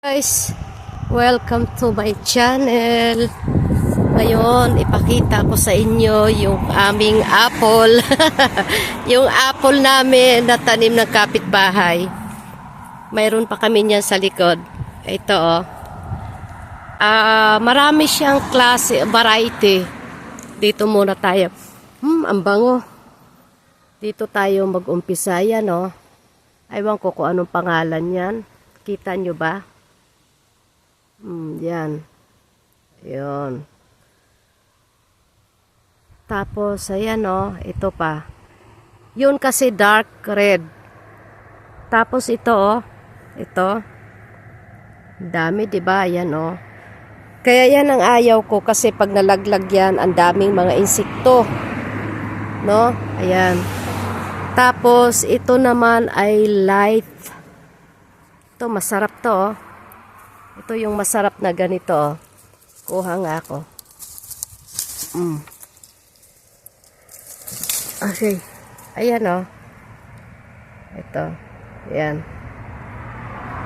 guys, welcome to my channel. Ngayon, ipakita ko sa inyo yung aming apple. yung apple namin na tanim ng kapitbahay. Mayroon pa kami niyan sa likod. Ito oh. Ah, marami siyang klase, variety. Dito muna tayo. Hmm, ang bango. Dito tayo mag-umpisa yan oh. Aywan ko kung anong pangalan yan. Kita nyo ba? Yan. Yun. Tapos, ayan o, ito pa. Yun kasi dark red. Tapos ito o, ito. Dami, ba? Ayan o. Kaya yan ang ayaw ko kasi pag nalaglag yan, ang daming mga insekto. No? Ayan. Tapos, ito naman ay light. Ito, masarap to oh. Ito yung masarap na ganito. oh. Kuha nga ako. Mm. Okay. Ayan oh. Ito. Ayan.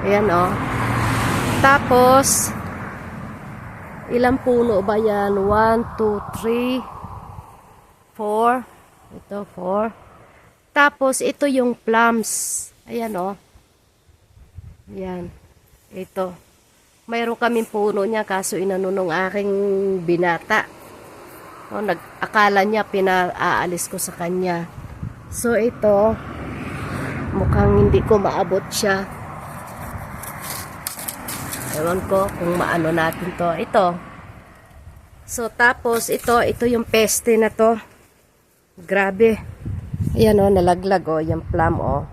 Ayan oh. Tapos, ilang puno ba yan? 1, 2, 3, 4. Ito, 4. Tapos, ito yung plums. Ayan oh. Ayan. Ito. Mayroon kaming puno niya kaso inano nung aking binata. O, nag akala niya pinaalis ko sa kanya. So ito mukhang hindi ko maabot siya. Ewan ko kung maano natin to. Ito. So tapos ito, ito yung peste na to. Grabe. Ayan o, nalaglag o, yung plum o.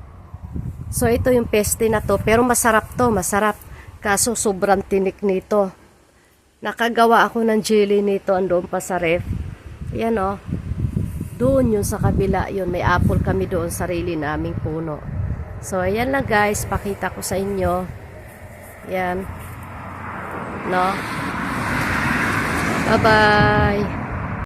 So ito yung peste na to, pero masarap to, masarap. Kaso sobrang tinik nito. Nakagawa ako ng jelly nito andoon pa sa ref. Yan o. Doon yun sa kabila, yun may apple kami doon sarili naming puno. So ayan lang guys, pakita ko sa inyo. Yan. No? Bye-bye.